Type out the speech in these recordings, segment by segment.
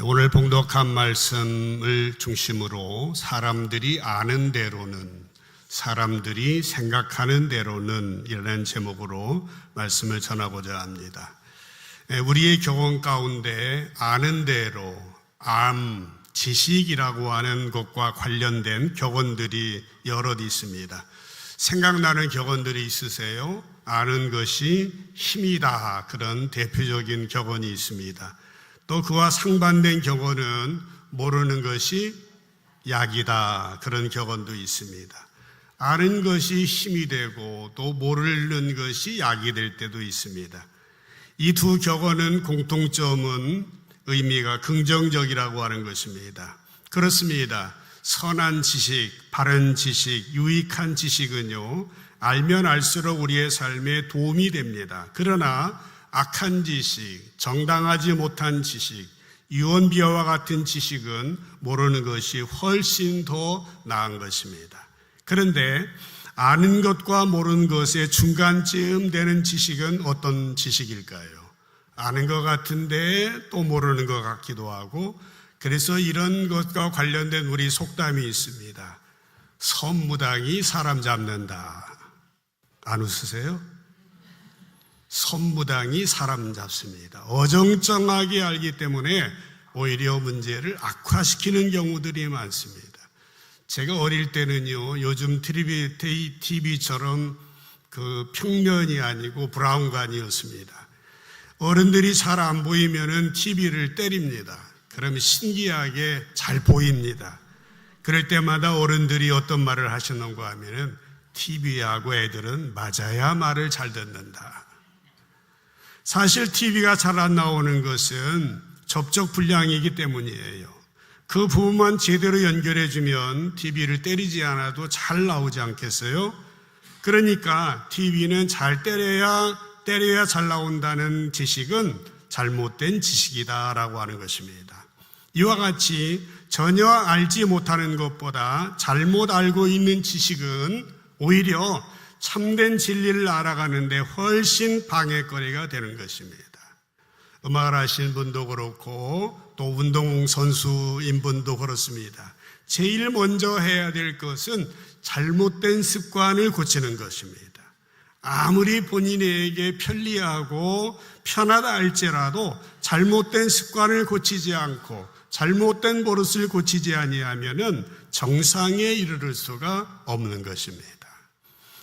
오늘 봉독한 말씀을 중심으로 사람들이 아는 대로는 사람들이 생각하는 대로는 이라는 제목으로 말씀을 전하고자 합니다. 예, 우리의 교훈 가운데 아는 대로 암 지식이라고 하는 것과 관련된 격언들이 여럿 있습니다. 생각나는 격언들이 있으세요? 아는 것이 힘이다. 그런 대표적인 격언이 있습니다. 또 그와 상반된 격언은 모르는 것이 약이다. 그런 격언도 있습니다. 아는 것이 힘이 되고 또 모르는 것이 약이 될 때도 있습니다. 이 두 격언은 공통점은 의미가 긍정적이라고 하는 것입니다. 그렇습니다. 선한 지식, 바른 지식, 유익한 지식은요, 알면 알수록 우리의 삶에 도움이 됩니다. 그러나 악한 지식, 정당하지 못한 지식, 유언비어와 같은 지식은 모르는 것이 훨씬 더 나은 것입니다. 그런데 아는 것과 모르는 것의 중간쯤 되는 지식은 어떤 지식일까요? 아는 것 같은데 또 모르는 것 같기도 하고 그래서 이런 것과 관련된 우리 속담이 있습니다. 선무당이 사람 잡는다. 안 웃으세요? 선무당이 사람 잡습니다. 어정쩡하게 알기 때문에 오히려 문제를 악화시키는 경우들이 많습니다. 제가 어릴 때는요, 요즘 TV처럼 그 평면이 아니고 브라운관이었습니다. 어른들이 잘 안 보이면은 TV를 때립니다. 그러면 신기하게 잘 보입니다. 그럴 때마다 어른들이 어떤 말을 하시는가 하면은 TV하고 애들은 맞아야 말을 잘 듣는다. 사실 TV가 잘 안 나오는 것은 접촉 불량이기 때문이에요. 그 부분만 제대로 연결해주면 TV를 때리지 않아도 잘 나오지 않겠어요? 그러니까 TV는 잘 때려야, 때려야 잘 나온다는 지식은 잘못된 지식이다라고 하는 것입니다. 이와 같이 전혀 알지 못하는 것보다 잘못 알고 있는 지식은 오히려 참된 진리를 알아가는데 훨씬 방해거리가 되는 것입니다. 음악을 하시는 분도 그렇고 또 운동 선수인 분도 그렇습니다. 제일 먼저 해야 될 것은 잘못된 습관을 고치는 것입니다. 아무리 본인에게 편리하고 편하다 할지라도 잘못된 습관을 고치지 않고 잘못된 버릇을 고치지 아니하면은 정상에 이르를 수가 없는 것입니다.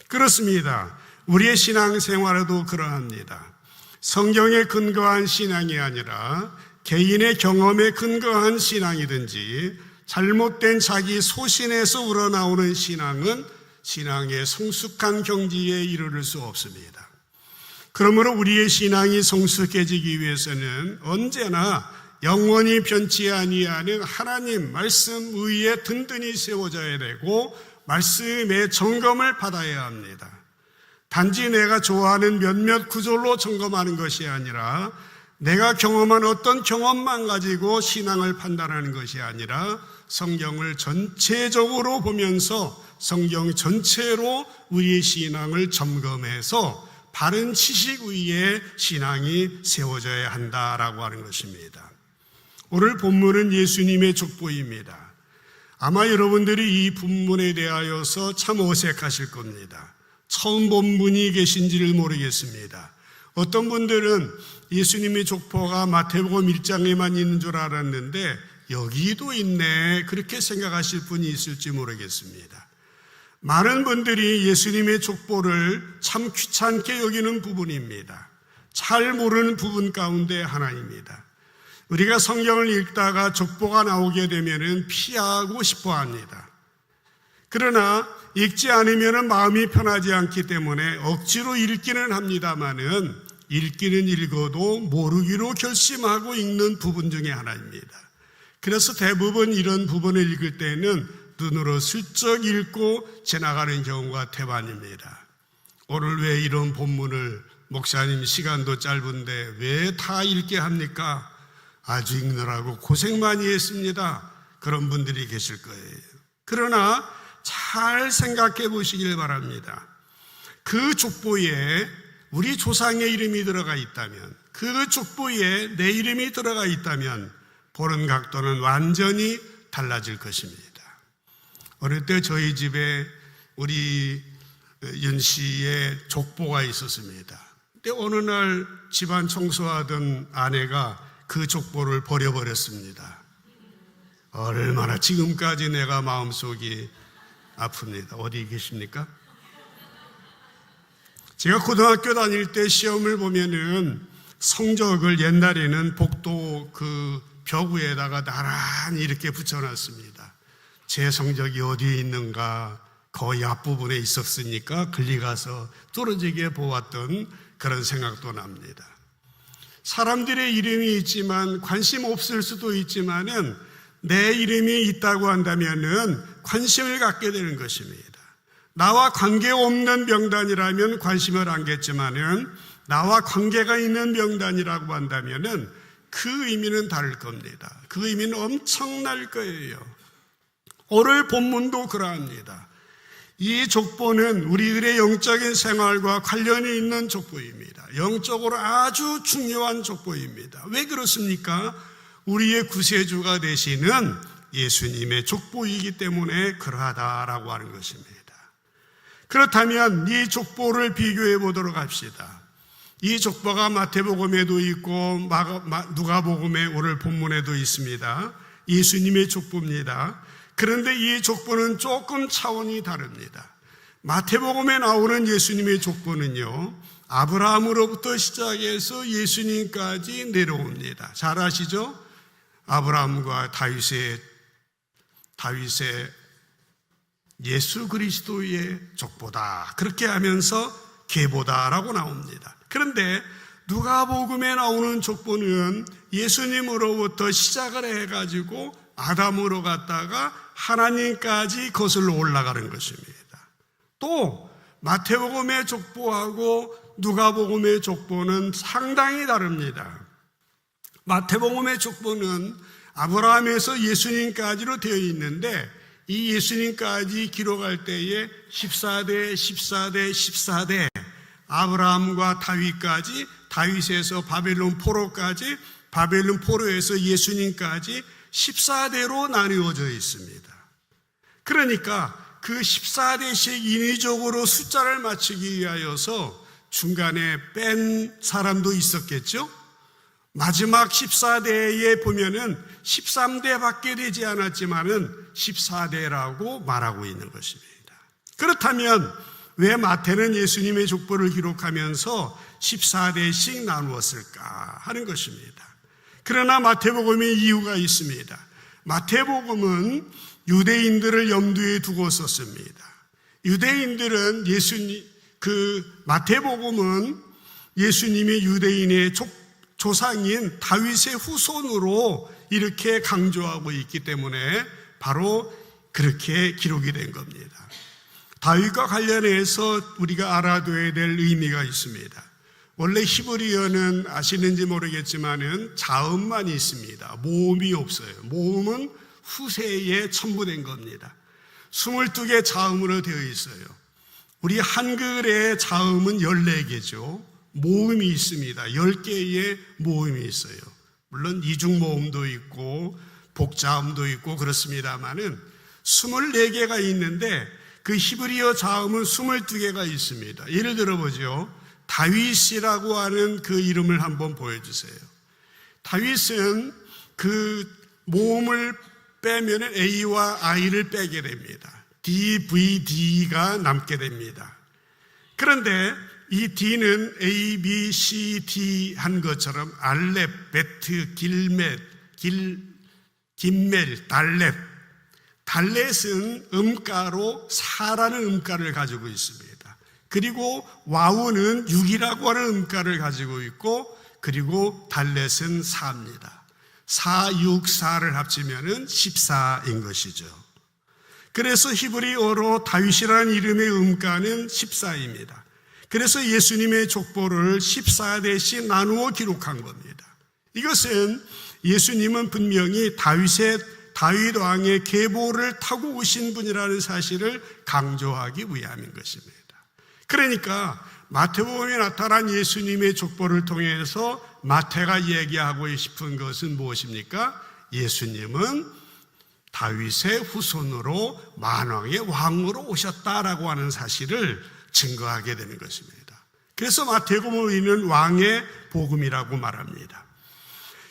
그렇습니다. 우리의 신앙생활에도 그러합니다. 성경에 근거한 신앙이 아니라 개인의 경험에 근거한 신앙이든지 잘못된 자기 소신에서 우러나오는 신앙은 신앙의 성숙한 경지에 이르를 수 없습니다. 그러므로 우리의 신앙이 성숙해지기 위해서는 언제나 영원히 변치 아니하는 하나님 말씀 위에 든든히 세워져야 되고 말씀의 점검을 받아야 합니다. 단지 내가 좋아하는 몇몇 구절로 점검하는 것이 아니라 내가 경험한 어떤 경험만 가지고 신앙을 판단하는 것이 아니라 성경을 전체적으로 보면서 성경 전체로 우리의 신앙을 점검해서 바른 지식 위에 신앙이 세워져야 한다라고 하는 것입니다. 오늘 본문은 예수님의 족보입니다. 아마 여러분들이 이 본문에 대하여서 참 어색하실 겁니다. 처음 본 분이 계신지를 모르겠습니다. 어떤 분들은 예수님의 족보가 마태복음 1장에만 있는 줄 알았는데 여기도 있네 그렇게 생각하실 분이 있을지 모르겠습니다. 많은 분들이 예수님의 족보를 참 귀찮게 여기는 부분입니다. 잘 모르는 부분 가운데 하나입니다. 우리가 성경을 읽다가 족보가 나오게 되면 피하고 싶어 합니다. 그러나 읽지 않으면 마음이 편하지 않기 때문에 억지로 읽기는 합니다만은 읽기는 읽어도 모르기로 결심하고 읽는 부분 중에 하나입니다. 그래서 대부분 이런 부분을 읽을 때는 눈으로 슬쩍 읽고 지나가는 경우가 대반입니다. 오늘 왜 이런 본문을 목사님 시간도 짧은데 왜 다 읽게 합니까? 아주 읽느라고 고생 많이 했습니다. 그런 분들이 계실 거예요. 그러나 잘 생각해 보시길 바랍니다. 그 족보에 우리 조상의 이름이 들어가 있다면, 그 족보에 내 이름이 들어가 있다면, 보는 각도는 완전히 달라질 것입니다. 어릴 때 저희 집에 우리 윤 씨의 족보가 있었습니다. 근데 어느 날 집안 청소하던 아내가 그 족보를 버려버렸습니다. 얼마나 지금까지 내가 마음속이 아픕니다. 어디 계십니까? 제가 고등학교 다닐 때 시험을 보면은 성적을 옛날에는 복도 그 벽 위에다가 나란히 이렇게 붙여놨습니다. 제 성적이 어디에 있는가 거의 앞부분에 있었으니까 글리 가서 뚫어지게 보았던 그런 생각도 납니다. 사람들의 이름이 있지만 관심 없을 수도 있지만은 내 이름이 있다고 한다면은 관심을 갖게 되는 것입니다. 나와 관계없는 명단이라면 관심을 안 겠지만은 나와 관계가 있는 명단이라고 한다면은 그 의미는 다를 겁니다. 그 의미는 엄청날 거예요. 오늘 본문도 그러합니다. 이 족보는 우리들의 영적인 생활과 관련이 있는 족보입니다. 영적으로 아주 중요한 족보입니다. 왜 그렇습니까? 우리의 구세주가 되시는 예수님의 족보이기 때문에 그러하다라고 하는 것입니다. 그렇다면 이 족보를 비교해 보도록 합시다. 이 족보가 마태복음에도 있고 누가복음의 오늘 본문에도 있습니다. 예수님의 족보입니다. 그런데 이 족보는 조금 차원이 다릅니다. 마태복음에 나오는 예수님의 족보는요, 아브라함으로부터 시작해서 예수님까지 내려옵니다. 잘 아시죠? 아브라함과 다윗의 다윗의 예수 그리스도의 족보다. 그렇게 하면서 계보다라고 나옵니다. 그런데 누가복음에 나오는 족보는 예수님으로부터 시작을 해가지고 아담으로 갔다가 하나님까지 거슬러 올라가는 것입니다. 또 마태복음의 족보하고 누가복음의 족보는 상당히 다릅니다. 마태복음의 족보는 아브라함에서 예수님까지로 되어 있는데 이 예수님까지 기록할 때에 14대, 14대, 14대 아브라함과 다윗까지 다윗에서 바벨론 포로까지 바벨론 포로에서 예수님까지 14대로 나누어져 있습니다. 그러니까 그 14대씩 인위적으로 숫자를 맞추기 위하여서 중간에 뺀 사람도 있었겠죠? 마지막 14대에 보면은 13대밖에 되지 않았지만은 14대라고 말하고 있는 것입니다. 그렇다면 왜 마태는 예수님의 족보를 기록하면서 14대씩 나누었을까 하는 것입니다. 그러나 마태복음의 이유가 있습니다. 마태복음은 유대인들을 염두에 두고 썼습니다. 유대인들은 예수님, 그 마태복음은 예수님이 유대인의 조상인 다윗의 후손으로 이렇게 강조하고 있기 때문에 바로 그렇게 기록이 된 겁니다. 다윗과 관련해서 우리가 알아둬야 될 의미가 있습니다. 원래 히브리어는 아시는지 모르겠지만은 자음만 있습니다. 모음이 없어요. 모음은 후세에 첨부된 겁니다. 22개 자음으로 되어 있어요. 우리 한글의 자음은 14개죠. 모음이 있습니다. 10개의 모음이 있어요. 물론 이중 모음도 있고 복자음도 있고 그렇습니다만은 24개가 있는데 그 히브리어 자음은 22개가 있습니다. 예를 들어 보죠. 다윗이라고 하는 그 이름을 한번 보여주세요. 다윗은 그 모음을 빼면 A와 I를 빼게 됩니다. DVD가 남게 됩니다. 그런데 이 D는 A, B, C, D 한 것처럼 알렙, 베트, 길멧, 길, 김멜, 달렙. 달렛은 음가로 사라는 음가를 가지고 있습니다. 그리고 와우는 6이라고 하는 음가를 가지고 있고 그리고 달렛은 4입니다. 4, 6, 4를 합치면 14인 것이죠. 그래서 히브리어로 다윗이라는 이름의 음가는 14입니다. 그래서 예수님의 족보를 14대씩 나누어 기록한 겁니다. 이것은 예수님은 분명히 다윗의 다윗 왕의 계보를 타고 오신 분이라는 사실을 강조하기 위함인 것입니다. 그러니까 마태복음에 나타난 예수님의 족보를 통해서 마태가 얘기하고 싶은 것은 무엇입니까? 예수님은 다윗의 후손으로 만왕의 왕으로 오셨다라고 하는 사실을 증거하게 되는 것입니다. 그래서 마태복음을 우리는 왕의 복음이라고 말합니다.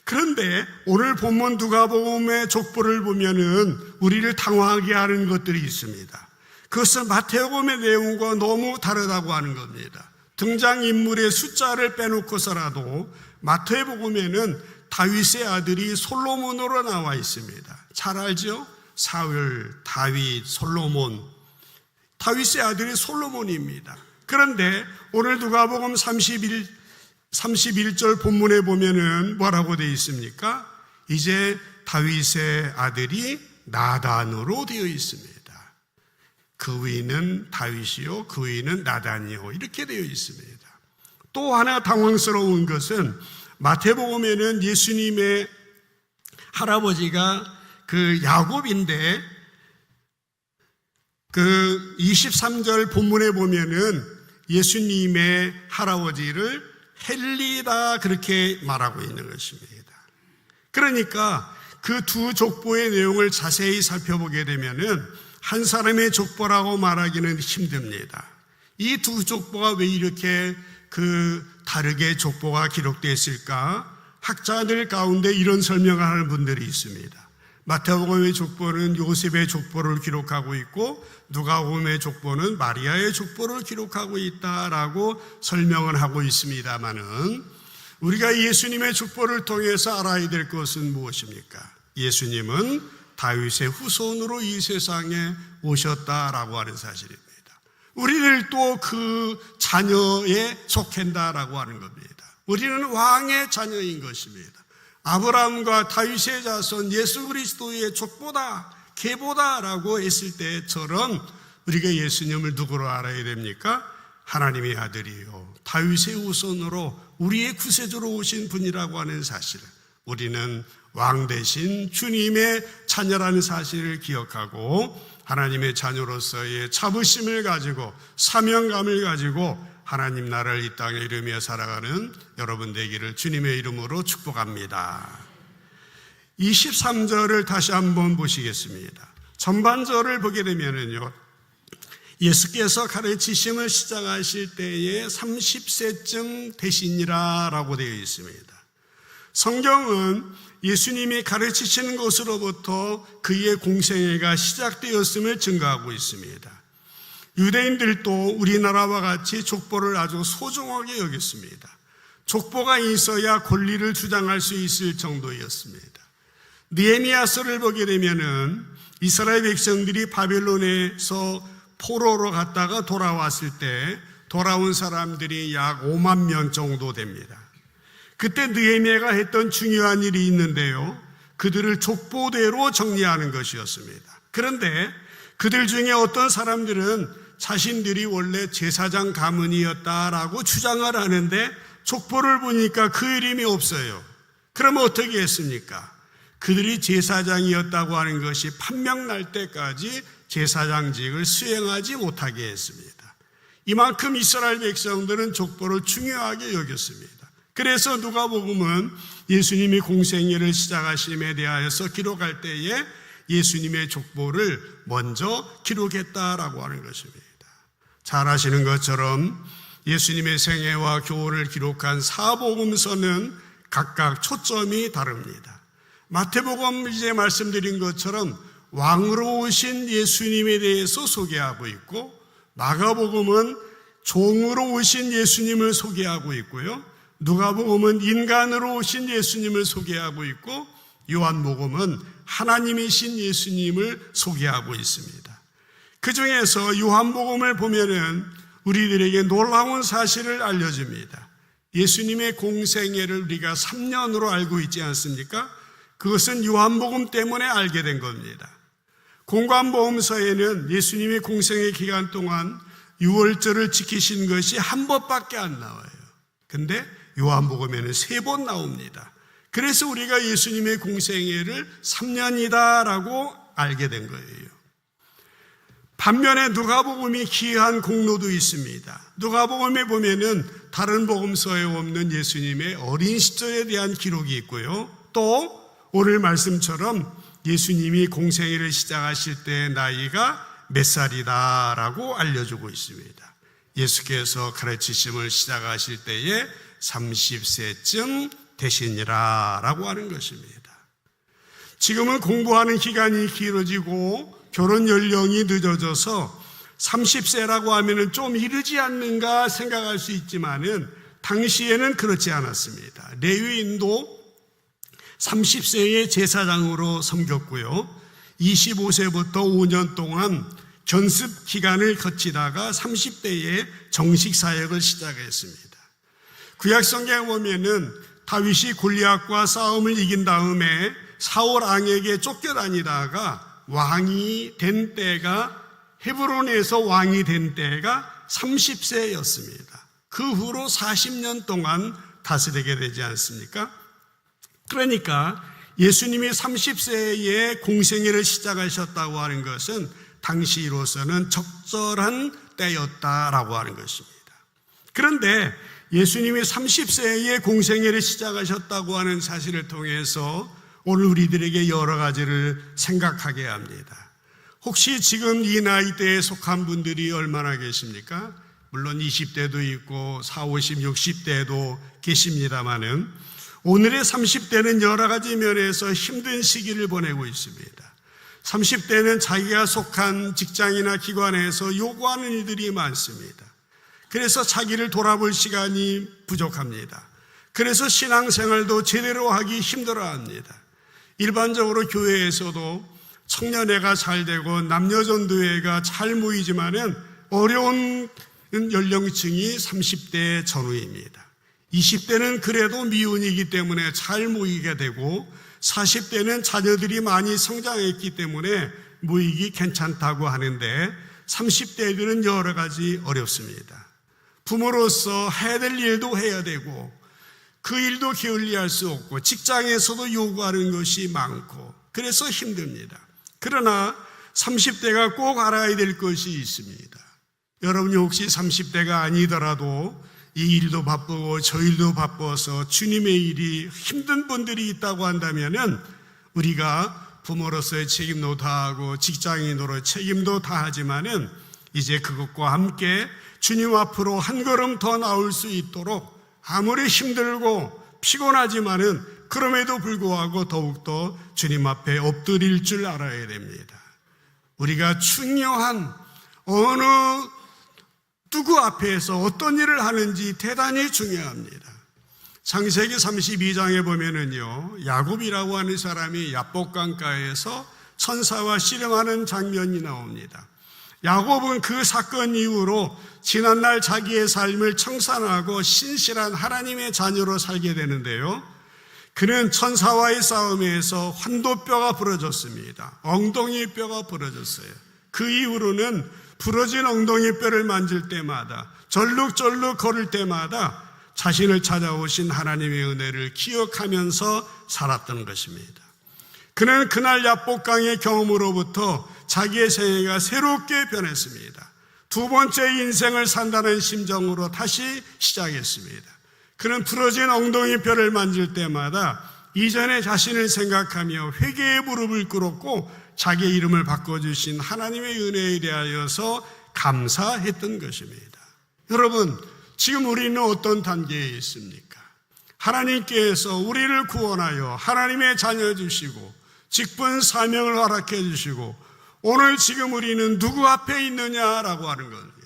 그런데 오늘 본문 누가복음의 족보를 보면은 우리를 당황하게 하는 것들이 있습니다. 그것은 마태복음의 내용과 너무 다르다고 하는 겁니다. 등장 인물의 숫자를 빼놓고서라도 마태복음에는 다윗의 아들이 솔로몬으로 나와 있습니다. 잘 알죠? 사울, 다윗, 솔로몬. 다윗의 아들이 솔로몬입니다. 그런데 오늘 누가복음 31 31절 본문에 보면은 뭐라고 되어 있습니까? 이제 다윗의 아들이 나단으로 되어 있습니다. 그 위는 다윗이요, 그 위는 나단이요. 이렇게 되어 있습니다. 또 하나 당황스러운 것은 마태복음에는 예수님의 할아버지가 그 야곱인데 그 23절 본문에 보면은 예수님의 할아버지를 헬리다 그렇게 말하고 있는 것입니다. 그러니까 그 두 족보의 내용을 자세히 살펴보게 되면은 한 사람의 족보라고 말하기는 힘듭니다. 이 두 족보가 왜 이렇게 그 다르게 족보가 기록되었을까? 학자들 가운데 이런 설명을 하는 분들이 있습니다. 마태복음의 족보는 요셉의 족보를 기록하고 있고 누가복음의 족보는 마리아의 족보를 기록하고 있다라고 설명을 하고 있습니다만은 우리가 예수님의 족보를 통해서 알아야 될 것은 무엇입니까? 예수님은 다윗의 후손으로 이 세상에 오셨다라고 하는 사실입니다. 우리를 또 그 자녀에 속한다라고 하는 겁니다. 우리는 왕의 자녀인 것입니다. 아브라함과 다윗의 자손 예수 그리스도의 족보다 계보다라고 했을 때처럼 우리가 예수님을 누구로 알아야 됩니까? 하나님의 아들이요 다윗의 후손으로 우리의 구세주로 오신 분이라고 하는 사실을 우리는 왕 대신 주님의 자녀라는 사실을 기억하고 하나님의 자녀로서의 자부심을 가지고 사명감을 가지고 하나님 나라를 이 땅에 이루며 살아가는 여러분 되기를 주님의 이름으로 축복합니다. 23절을 다시 한번 보시겠습니다. 전반절을 보게 되면은요. 예수께서 가르치심을 시작하실 때에 30세쯤 되시니라 라고 되어 있습니다. 성경은 예수님이 가르치시는 것으로부터 그의 공생애가 시작되었음을 증거하고 있습니다. 유대인들도 우리나라와 같이 족보를 아주 소중하게 여겼습니다. 족보가 있어야 권리를 주장할 수 있을 정도였습니다. 니에미아서를 보게 되면은 이스라엘 백성들이 바벨론에서 포로로 갔다가 돌아왔을 때 돌아온 사람들이 약 5만 명 정도 됩니다. 그때 느헤미야가 했던 중요한 일이 있는데요. 그들을 족보대로 정리하는 것이었습니다. 그런데 그들 중에 어떤 사람들은 자신들이 원래 제사장 가문이었다라고 주장을 하는데 족보를 보니까 그 이름이 없어요. 그러면 어떻게 했습니까? 그들이 제사장이었다고 하는 것이 판명 날 때까지 제사장직을 수행하지 못하게 했습니다. 이만큼 이스라엘 백성들은 족보를 중요하게 여겼습니다. 그래서 누가복음은 예수님이 공생애를 시작하심에 대하여서 기록할 때에 예수님의 족보를 먼저 기록했다라고 하는 것입니다. 잘 아시는 것처럼 예수님의 생애와 교훈을 기록한 사복음서는 각각 초점이 다릅니다. 마태복음 이제 말씀드린 것처럼 왕으로 오신 예수님에 대해서 소개하고 있고 마가복음은 종으로 오신 예수님을 소개하고 있고요. 누가복음은 인간으로 오신 예수님을 소개하고 있고 요한복음은 하나님이신 예수님을 소개하고 있습니다. 그 중에서 요한복음을 보면은 우리들에게 놀라운 사실을 알려줍니다. 예수님의 공생애를 우리가 3년으로 알고 있지 않습니까? 그것은 요한복음 때문에 알게 된 겁니다. 공관보험서에는 예수님의 공생의 기간 동안 6월절을 지키신 것이 한 번밖에 안 나와요. 근데 요한복음에는 세 번 나옵니다. 그래서 우리가 예수님의 공생애를 3년이다라고 알게 된 거예요. 반면에 누가복음이 기한 공로도 있습니다. 누가복음에 보면은 다른 복음서에 없는 예수님의 어린 시절에 대한 기록이 있고요. 또 오늘 말씀처럼 예수님이 공생애를 시작하실 때 나이가 몇 살이다라고 알려주고 있습니다. 예수께서 가르치심을 시작하실 때에 30세쯤 되시니라 라고 하는 것입니다. 지금은 공부하는 기간이 길어지고 결혼 연령이 늦어져서 30세라고 하면은 좀 이르지 않는가 생각할 수 있지만은 당시에는 그렇지 않았습니다. 레위인도 30세의 제사장으로 섬겼고요. 25세부터 5년 동안 견습 기간을 거치다가 30대에 정식 사역을 시작했습니다. 구약 성경에 보면은 다윗이 골리앗과 싸움을 이긴 다음에 사울 왕에게 쫓겨다니다가 왕이 된 때가 헤브론에서 왕이 된 때가 30세였습니다. 그 후로 40년 동안 다스리게 되지 않습니까? 그러니까 예수님이 30세에 공생애를 시작하셨다고 하는 것은 당시로서는 적절한 때였다라고 하는 것입니다. 그런데 예수님이 30세에 공생애를 시작하셨다고 하는 사실을 통해서 오늘 우리들에게 여러 가지를 생각하게 합니다. 혹시 지금 이 나이대에 속한 분들이 얼마나 계십니까? 물론 20대도 있고 40, 50, 60대도 계십니다만은 오늘의 30대는 여러 가지 면에서 힘든 시기를 보내고 있습니다. 30대는 자기가 속한 직장이나 기관에서 요구하는 일들이 많습니다. 그래서 자기를 돌아볼 시간이 부족합니다. 그래서 신앙생활도 제대로 하기 힘들어 합니다. 일반적으로 교회에서도 청년회가 잘 되고 남녀전도회가 잘 모이지만은 어려운 연령층이 30대 전후입니다. 20대는 그래도 미혼이기 때문에 잘 모이게 되고 40대는 자녀들이 많이 성장했기 때문에 모이기 괜찮다고 하는데 30대들은 여러 가지 어렵습니다. 부모로서 해야 될 일도 해야 되고 그 일도 게을리할 수 없고 직장에서도 요구하는 것이 많고 그래서 힘듭니다. 그러나 30대가 꼭 알아야 될 것이 있습니다. 여러분이 혹시 30대가 아니더라도 이 일도 바쁘고 저 일도 바빠서 주님의 일이 힘든 분들이 있다고 한다면은 우리가 부모로서의 책임도 다하고 직장인으로 책임도 다하지만은 이제 그것과 함께 주님 앞으로 한 걸음 더 나올 수 있도록 아무리 힘들고 피곤하지만은 그럼에도 불구하고 더욱더 주님 앞에 엎드릴 줄 알아야 됩니다. 우리가 중요한 어느 누구 앞에서 어떤 일을 하는지 대단히 중요합니다. 창세기 32장에 보면은요, 야곱이라고 하는 사람이 야복강가에서 천사와 씨름하는 장면이 나옵니다. 야곱은 그 사건 이후로 지난날 자기의 삶을 청산하고 신실한 하나님의 자녀로 살게 되는데요. 그는 천사와의 싸움에서 환도뼈가 부러졌습니다. 엉덩이 뼈가 부러졌어요. 그 이후로는 부러진 엉덩이 뼈를 만질 때마다 절룩절룩 걸을 때마다 자신을 찾아오신 하나님의 은혜를 기억하면서 살았던 것입니다. 그는 그날 야복강의 경험으로부터 자기의 생애가 새롭게 변했습니다. 두 번째 인생을 산다는 심정으로 다시 시작했습니다. 그는 부러진 엉덩이 뼈를 만질 때마다 이전의 자신을 생각하며 회개의 무릎을 꿇었고 자기의 이름을 바꿔주신 하나님의 은혜에 대하여서 감사했던 것입니다. 여러분, 지금 우리는 어떤 단계에 있습니까? 하나님께서 우리를 구원하여 하나님의 자녀 주시고 직분 사명을 허락해 주시고 오늘 지금 우리는 누구 앞에 있느냐라고 하는 겁니다.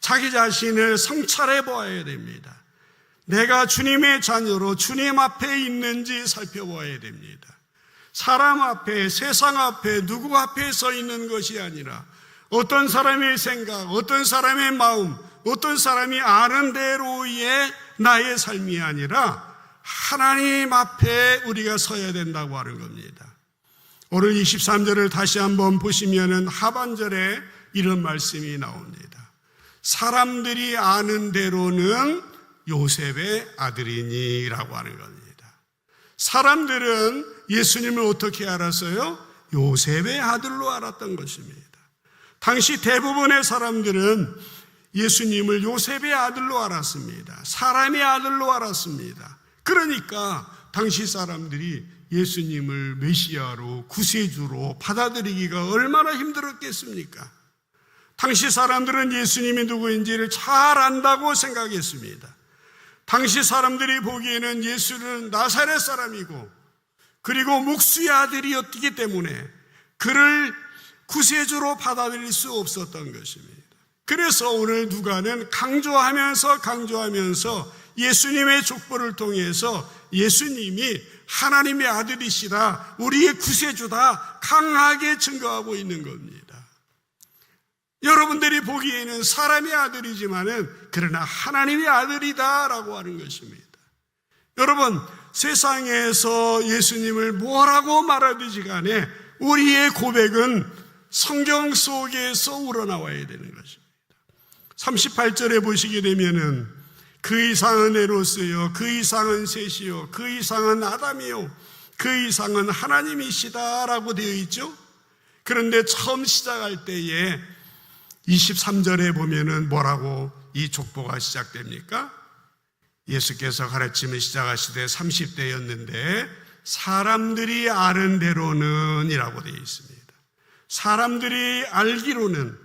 자기 자신을 성찰해 보아야 됩니다. 내가 주님의 자녀로 주님 앞에 있는지 살펴보아야 됩니다. 사람 앞에, 세상 앞에, 누구 앞에 서 있는 것이 아니라 어떤 사람의 생각, 어떤 사람의 마음, 어떤 사람이 아는 대로의 나의 삶이 아니라 하나님 앞에 우리가 서야 된다고 하는 겁니다. 오늘 23절을 다시 한번 보시면은 하반절에 이런 말씀이 나옵니다. 사람들이 아는 대로는 요셉의 아들이니라고 하는 겁니다. 사람들은 예수님을 어떻게 알았어요? 요셉의 아들로 알았던 것입니다. 당시 대부분의 사람들은 예수님을 요셉의 아들로 알았습니다. 사람의 아들로 알았습니다. 그러니까 당시 사람들이 예수님을 메시아로 구세주로 받아들이기가 얼마나 힘들었겠습니까? 당시 사람들은 예수님이 누구인지를 잘 안다고 생각했습니다. 당시 사람들이 보기에는 예수는 나사렛 사람이고 그리고 목수의 아들이었기 때문에 그를 구세주로 받아들일 수 없었던 것입니다. 그래서 오늘 누가는 강조하면서 강조하면서 예수님의 족보를 통해서 예수님이 하나님의 아들이시다, 우리의 구세주다 강하게 증거하고 있는 겁니다. 여러분들이 보기에는 사람의 아들이지만은 그러나 하나님의 아들이다라고 하는 것입니다. 여러분, 세상에서 예수님을 뭐라고 말하든지 간에 우리의 고백은 성경 속에서 우러나와야 되는 것입니다. 38절에 보시게 되면은 그 이상은 에로스요, 그 이상은 셋이요, 그 이상은 아담이요, 그 이상은 하나님이시다라고 되어 있죠. 그런데 처음 시작할 때에 23절에 보면은 뭐라고 이 족보가 시작됩니까? 예수께서 가르침을 시작하시되 30대였는데 사람들이 아는 대로는 이라고 되어 있습니다. 사람들이 알기로는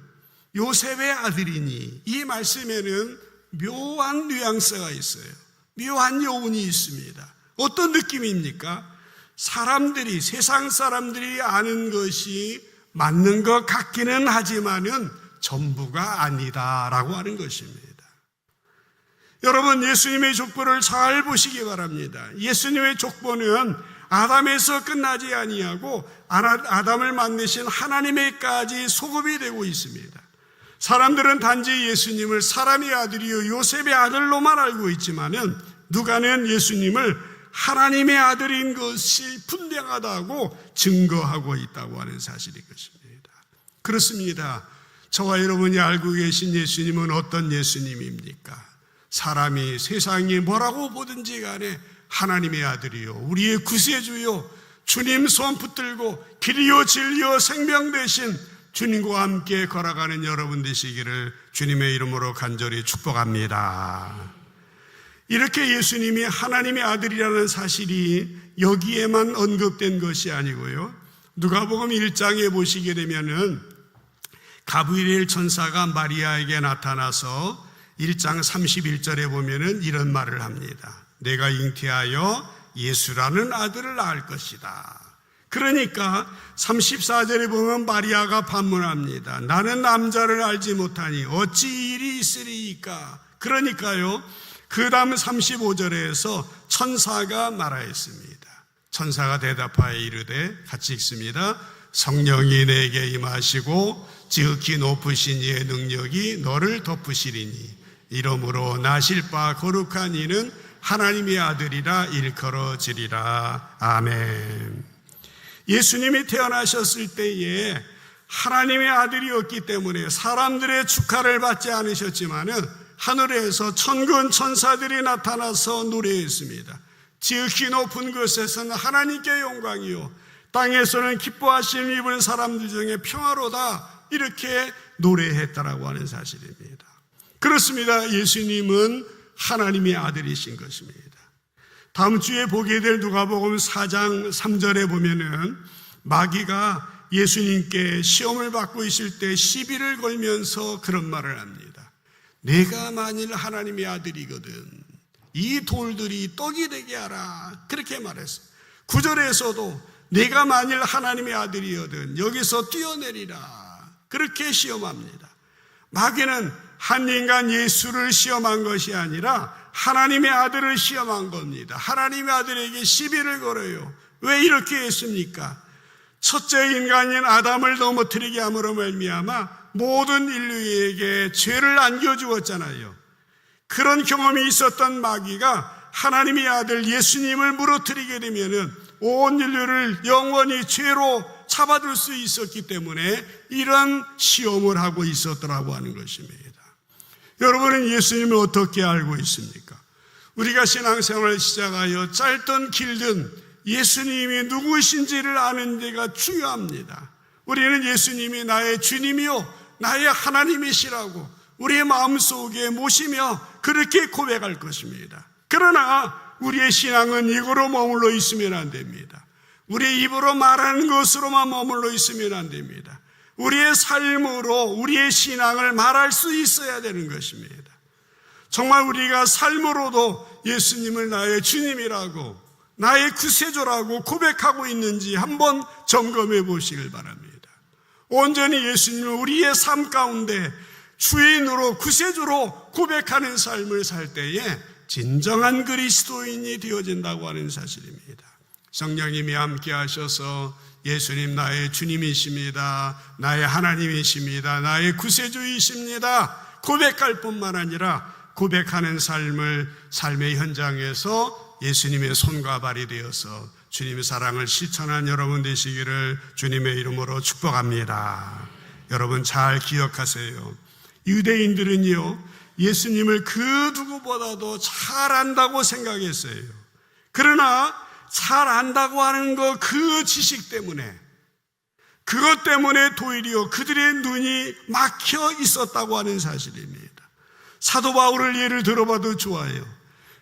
요셉의 아들이니 이 말씀에는 묘한 뉘앙스가 있어요. 묘한 여운이 있습니다. 어떤 느낌입니까? 사람들이 세상 사람들이 아는 것이 맞는 것 같기는 하지만은 전부가 아니다라고 하는 것입니다. 여러분 예수님의 족보를 잘 보시기 바랍니다. 예수님의 족보는 아담에서 끝나지 아니하고 아담을 만드신 하나님에까지 소급이 되고 있습니다. 사람들은 단지 예수님을 사람의 아들이요 요셉의 아들로만 알고 있지만은 누가는 예수님을 하나님의 아들인 것이 분명하다고 증거하고 있다고 하는 사실이 것입니다. 그렇습니다. 저와 여러분이 알고 계신 예수님은 어떤 예수님입니까? 사람이 세상이 뭐라고 보든지 간에 하나님의 아들이요. 우리의 구세주요. 주님 손 붙들고 길이요 진리요 생명 대신 주님과 함께 걸어가는 여러분 되시기를 주님의 이름으로 간절히 축복합니다. 이렇게 예수님이 하나님의 아들이라는 사실이 여기에만 언급된 것이 아니고요. 누가복음 1장에 보시게 되면은 가브리엘 천사가 마리아에게 나타나서 1장 31절에 보면은 이런 말을 합니다. 내가 잉태하여 예수라는 아들을 낳을 것이다. 그러니까 34절에 보면 마리아가 반문합니다. 나는 남자를 알지 못하니 어찌 일이 있으리이까? 그러니까요. 그 다음 35절에서 천사가 말하였습니다. 천사가 대답하여 이르되 같이 읽습니다. 성령이 내게 임하시고 지극히 높으신 이의 능력이 너를 덮으시리니 이러므로 나실 바 거룩한 이는 하나님의 아들이라 일컬어지리라. 아멘. 예수님이 태어나셨을 때에 하나님의 아들이었기 때문에 사람들의 축하를 받지 않으셨지만은 하늘에서 천군 천사들이 나타나서 노래했습니다. 지극히 높은 곳에서는 하나님께 영광이요. 땅에서는 기뻐하심 입은 사람들 중에 평화로다. 이렇게 노래했다라고 하는 사실입니다. 그렇습니다. 예수님은 하나님의 아들이신 것입니다. 다음 주에 보게 될 누가복음 4장 3절에 보면은 마귀가 예수님께 시험을 받고 있을 때 시비를 걸면서 그런 말을 합니다. 내가 만일 하나님의 아들이거든 이 돌들이 떡이 되게 하라 그렇게 말했어요. 구절에서도 내가 만일 하나님의 아들이거든 여기서 뛰어내리라 그렇게 시험합니다. 마귀는 한 인간 예수를 시험한 것이 아니라 하나님의 아들을 시험한 겁니다. 하나님의 아들에게 시비를 걸어요. 왜 이렇게 했습니까? 첫째 인간인 아담을 넘어뜨리게 함으로 말미암아 모든 인류에게 죄를 안겨주었잖아요. 그런 경험이 있었던 마귀가 하나님의 아들 예수님을 무너뜨리게 되면은 온 인류를 영원히 죄로 잡아둘 수 있었기 때문에 이런 시험을 하고 있었더라고 하는 것입니다. 여러분은 예수님을 어떻게 알고 있습니까? 우리가 신앙생활을 시작하여 짧든 길든 예수님이 누구신지를 아는 데가 중요합니다. 우리는 예수님이 나의 주님이요, 나의 하나님이시라고 우리의 마음속에 모시며 그렇게 고백할 것입니다. 그러나 우리의 신앙은 이거로 머물러 있으면 안 됩니다. 우리 입으로 말하는 것으로만 머물러 있으면 안 됩니다. 우리의 삶으로 우리의 신앙을 말할 수 있어야 되는 것입니다. 정말 우리가 삶으로도 예수님을 나의 주님이라고 나의 구세주라고 고백하고 있는지 한번 점검해 보시길 바랍니다. 온전히 예수님을 우리의 삶 가운데 주인으로 구세주로 고백하는 삶을 살 때에 진정한 그리스도인이 되어진다고 하는 사실입니다. 성령님이 함께 하셔서 예수님 나의 주님이십니다. 나의 하나님이십니다. 나의 구세주이십니다. 고백할 뿐만 아니라 고백하는 삶을 삶의 현장에서 예수님의 손과 발이 되어서 주님의 사랑을 실천한 여러분 되시기를 주님의 이름으로 축복합니다. 여러분 잘 기억하세요. 유대인들은요, 예수님을 그 누구보다도 잘 안다고 생각했어요. 그러나 잘 안다고 하는 거그 지식 때문에 그것 때문에 도리어 그들의 눈이 막혀 있었다고 하는 사실입니다. 사도 바울을 예를 들어봐도 좋아요.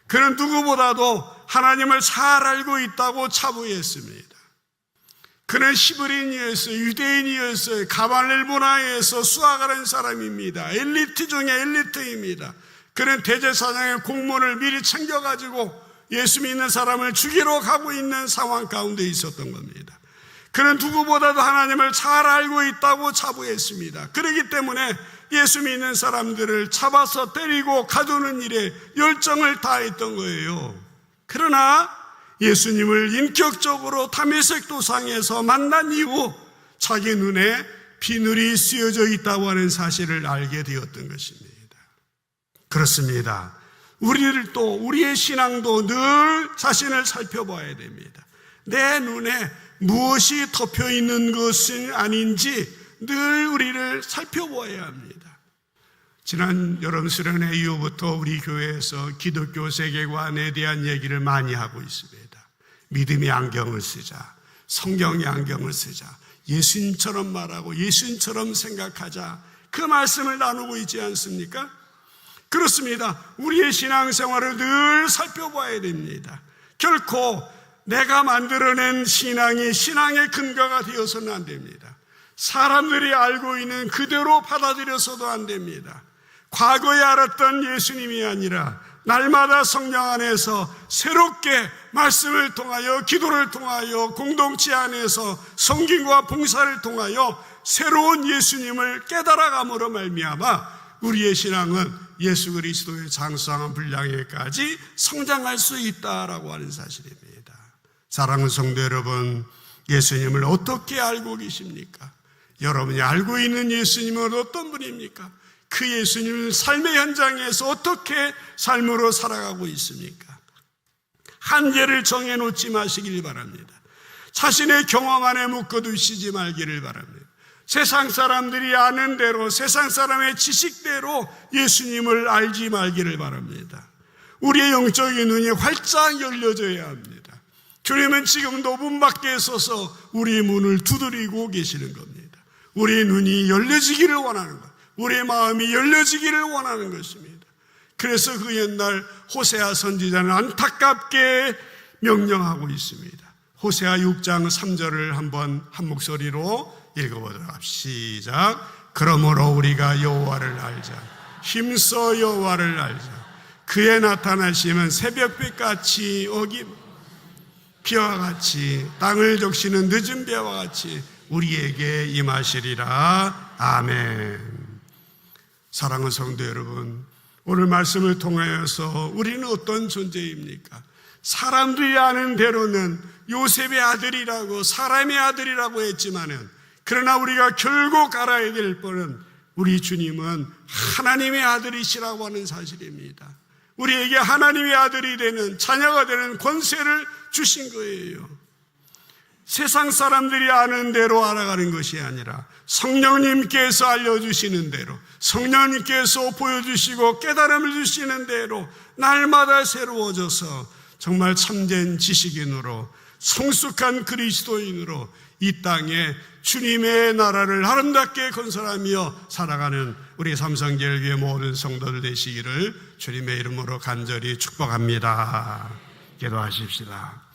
그는 누구보다도 하나님을 잘 알고 있다고 차부했습니다. 그는 히브리인이었어요. 유대인이었어요. 가발렐 문화에서 수학하는 사람입니다. 엘리트 중에 엘리트입니다. 그는 대제사장의 공문을 미리 챙겨가지고 예수 믿는 사람을 죽이러 가고 있는 상황 가운데 있었던 겁니다. 그는 누구보다도 하나님을 잘 알고 있다고 자부했습니다. 그렇기 때문에 예수 믿는 사람들을 잡아서 때리고 가두는 일에 열정을 다했던 거예요. 그러나 예수님을 인격적으로 담에색 도상에서 만난 이후 자기 눈에 비늘이 쓰여져 있다고 하는 사실을 알게 되었던 것입니다. 그렇습니다. 우리를 또 우리의 신앙도 늘 자신을 살펴봐야 됩니다. 내 눈에 무엇이 덮여 있는 것은 아닌지 늘 우리를 살펴보아야 합니다. 지난 여름 수련회 이후부터 우리 교회에서 기독교 세계관에 대한 얘기를 많이 하고 있습니다. 믿음의 안경을 쓰자. 성경의 안경을 쓰자. 예수님처럼 말하고 예수님처럼 생각하자. 그 말씀을 나누고 있지 않습니까? 그렇습니다. 우리의 신앙생활을 늘 살펴봐야 됩니다. 결코 내가 만들어낸 신앙이 신앙의 근거가 되어서는 안 됩니다. 사람들이 알고 있는 그대로 받아들여서도 안 됩니다. 과거에 알았던 예수님이 아니라 날마다 성령 안에서 새롭게 말씀을 통하여 기도를 통하여 공동체 안에서 성김과 봉사를 통하여 새로운 예수님을 깨달아감으로 말미암아 우리의 신앙은 예수 그리스도의 장수한 분량에까지 성장할 수 있다라고 하는 사실입니다. 사랑하는 성도 여러분, 예수님을 어떻게 알고 계십니까? 여러분이 알고 있는 예수님은 어떤 분입니까? 그 예수님을 삶의 현장에서 어떻게 삶으로 살아가고 있습니까? 한계를 정해놓지 마시길 바랍니다. 자신의 경험 안에 묶어두시지 말기를 바랍니다. 세상 사람들이 아는 대로, 세상 사람의 지식대로 예수님을 알지 말기를 바랍니다. 우리의 영적인 눈이 활짝 열려져야 합니다. 주님은 지금도 문 밖에 서서 우리 문을 두드리고 계시는 겁니다. 우리의 눈이 열려지기를 원하는 것. 우리의 마음이 열려지기를 원하는 것입니다. 그래서 그 옛날 호세아 선지자는 안타깝게 명령하고 있습니다. 호세아 6장 3절을 한번 한 목소리로 읽어보도록 합시다. 그러므로 우리가 여호와를 알자. 힘써 여호와를 알자. 그의 나타나심은 새벽빛 같이 어김 비와 같이 땅을 적시는 늦은 비와 같이 우리에게 임하시리라. 아멘. 사랑하는 성도 여러분, 오늘 말씀을 통하여서 우리는 어떤 존재입니까? 사람들이 아는 대로는 요셉의 아들이라고 사람의 아들이라고 했지만은 그러나 우리가 결국 알아야 될 것은 우리 주님은 하나님의 아들이시라고 하는 사실입니다. 우리에게 하나님의 아들이 되는 자녀가 되는 권세를 주신 거예요. 세상 사람들이 아는 대로 알아가는 것이 아니라 성령님께서 알려주시는 대로 성령님께서 보여주시고 깨달음을 주시는 대로 날마다 새로워져서 정말 참된 지식인으로 성숙한 그리스도인으로 이 땅에 주님의 나라를 아름답게 건설하며 살아가는 우리 삼성교회 모든 성도들 되시기를 주님의 이름으로 간절히 축복합니다. 기도하십시다.